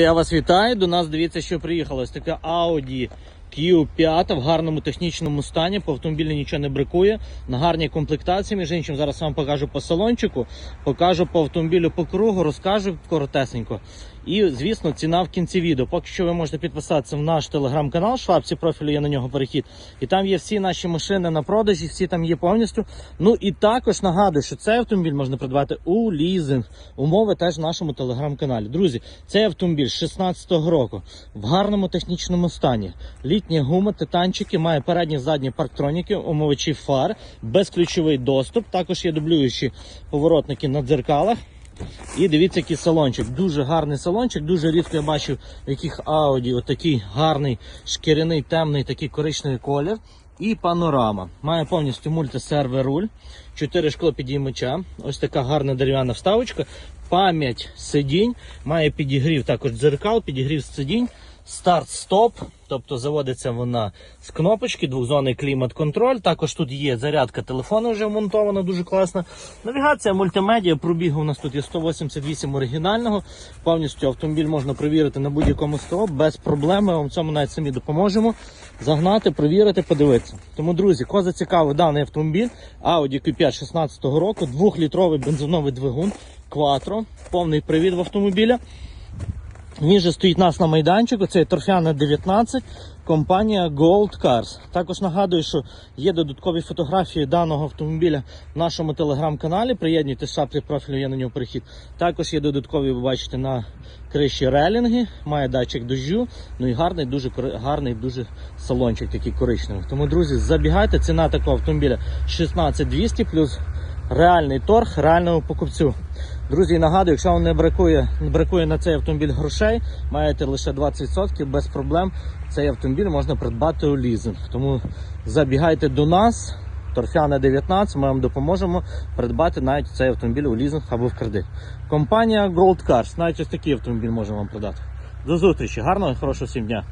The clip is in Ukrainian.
Я вас вітаю. До нас дивіться, що приїхало. Ось така Audi Q5 в гарному технічному стані. По автомобілі нічого не бракує. На гарній комплектації. Між іншим, зараз вам покажу по салончику, покажу по автомобілю по кругу, розкажу коротесенько. І, звісно, ціна в кінці відео. Поки що ви можете підписатися в наш телеграм-канал, в шапці профілю є на нього перехід. І там є всі наші машини на продажі, всі там є повністю. Ну і також нагадую, що цей автомобіль можна придбати у лізинг. Умови теж в нашому телеграм-каналі. Друзі, цей автомобіль з 16-го року в гарному технічному стані. Літня гума, титанчики, має передні задні парктроніки, омовичі фар, безключовий доступ. Також є дублюючі поворотники на дзеркалах. І дивіться, який салончик. Дуже гарний салончик. Дуже рідко я бачив, в яких Audi отакий гарний шкіряний темний такий коричневий колір. І панорама. Має повністю мультисервер руль, 4 шкло підіймача. Ось така гарна дерев'яна вставочка. Пам'ять сидінь, має підігрів також дзеркал, підігрів сидінь, старт-стоп. Тобто заводиться вона з кнопочки, двохзонний клімат-контроль. Також тут є зарядка телефону вже вмонтована, дуже класна. Навігація, мультимедіа, пробігу у нас тут є 188 оригінального. Повністю автомобіль можна перевірити на будь-якому СТО без проблем. Ми вам цьому навіть самі допоможемо. Загнати, перевірити, подивитися. Тому, друзі, кого зацікавив даний автомобіль Audi Q5 16 року, 2-літровий бензиновий двигун, Quattro, повний привід в автомобіля. Він же стоїть нас на майданчику, це торфяна 19, компанія Gold Cars. Також нагадую, що є додаткові фотографії даного автомобіля в нашому телеграм-каналі. Приєднуйтесь шапки профілю, є на нього перехід. Також є додаткові, ви бачите, на криші релінги, має датчик дощу. Ну і гарний, дуже гарний, дуже салончик такий коричневий. Тому, друзі, забігайте. Ціна такого автомобіля 16200 плюс реальний торг реальному покупцю. Друзі, нагадую, якщо вам не бракує, не бракує на цей автомобіль грошей, маєте лише 20% без проблем. Цей автомобіль можна придбати у лізинг. Тому забігайте до нас, торфяна 19, ми вам допоможемо придбати навіть цей автомобіль у лізинг або в кредит. Компанія Gold Cars, навіть ось такий автомобіль можемо вам продати. До зустрічі, гарного і хорошого всім дня!